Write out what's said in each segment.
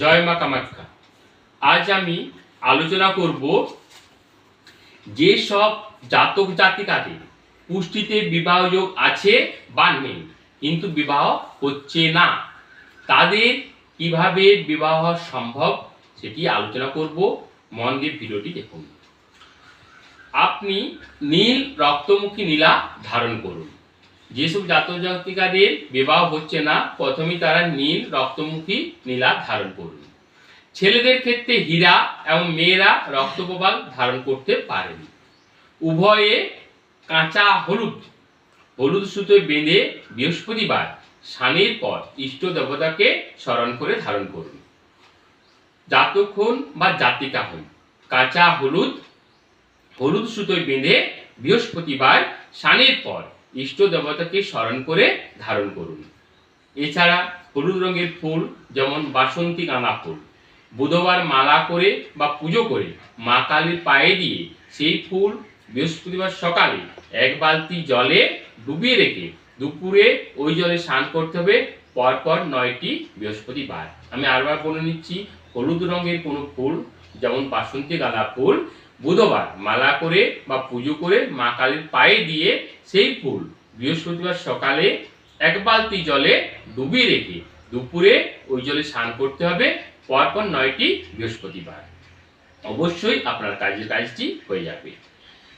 জয় মা কামাখ্যা। আজ আমি আলোচনা করব যে সব জাতক জাতিকাদের পুষ্টিতে বিবাহ যোগ আছে বা নেই, কিন্তু বিবাহ হচ্ছে না। তাদের কীভাবে বিবাহ সম্ভব সেটি আলোচনা করব। মন দিয়ে ভিডিওটি দেখুন। আপনি নীল রক্তমুখী নীলা ধারণ করুন। যেসব জাতক জাতিকাদের বিবাহ হচ্ছে না, প্রথমেই তারা নীল রক্তমুখী নীলা ধারণ করুন। ছেলেদের ক্ষেত্রে হীরা এবং মেয়েরা রক্তপ্রবাল ধারণ করতে পারেন। উভয়ে কাঁচা হলুদ হলুদ সুতোয় বেঁধে বৃহস্পতিবার স্নানের পর ইষ্ট দেবতাকে স্মরণ করে ধারণ করুন। জাতক হন বা জাতিকা হন, কাঁচা হলুদ হলুদ সুতোয় বেঁধে বৃহস্পতিবার স্নানের পর ইষ্ট দেবতাকে স্মরণ করে ধারণ করুন। এছাড়া হলুদ রঙের ফুল, যেমন বাসন্তী কানা ফুল, বুধবার মালা করে বা পুজো করে মা কালীর পায়ে দিয়ে সেই ফুল বৃহস্পতিবার সকালে এক বালতি জলে ডুবিয়ে রেখে দুপুরে ওই জলে স্নান করতে হবে। পরপর নয়টি বৃহস্পতিবার। আমি আরবার বলে নিচ্ছি, হলুদ রঙের কোনো ফুল যেমন বাসন্তী গাঁদা ফুল, বুধবার মালা করে বা পুজো করে মা কালীর পায়ে দিয়ে সেই ফুল বৃহস্পতিবার সকালে এক বালতি জলে ডুবিয়ে রেখে দুপুরে ওই জলে স্নান করতে হবে, পরপর নয়টি বৃহস্পতিবার। অবশ্যই আপনার কাজের কাজটি হয়ে যাবে।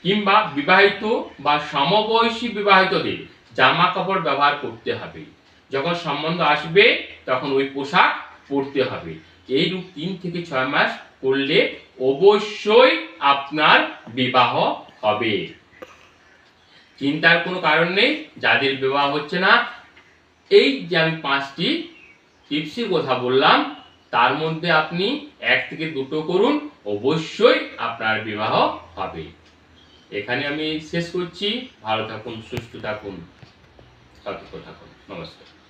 কিংবা বিবাহিত বা সমবয়সী বিবাহিতদের জামা কাপড় ব্যবহার করতে হবে। যখন সম্বন্ধ আসবে, তখন ওই পোশাক পরতে হবে। এই রূপ তিন থেকে ছয় মাস করলে অবশ্যই আপনার বিবাহ হবে। চিন্তার কোনো কারণ নেই, যাদের বিবাহ হচ্ছে না, এই যে আমি পাঁচটি টিপসের কথা বললাম, তার মধ্যে আপনি এক থেকে দুটো করুন, অবশ্যই আপনার বিবাহ হবে। এখানে আমি শেষ করছি। ভালো থাকুন, সুস্থ থাকুন, সতর্ক থাকুন। নমস্কার।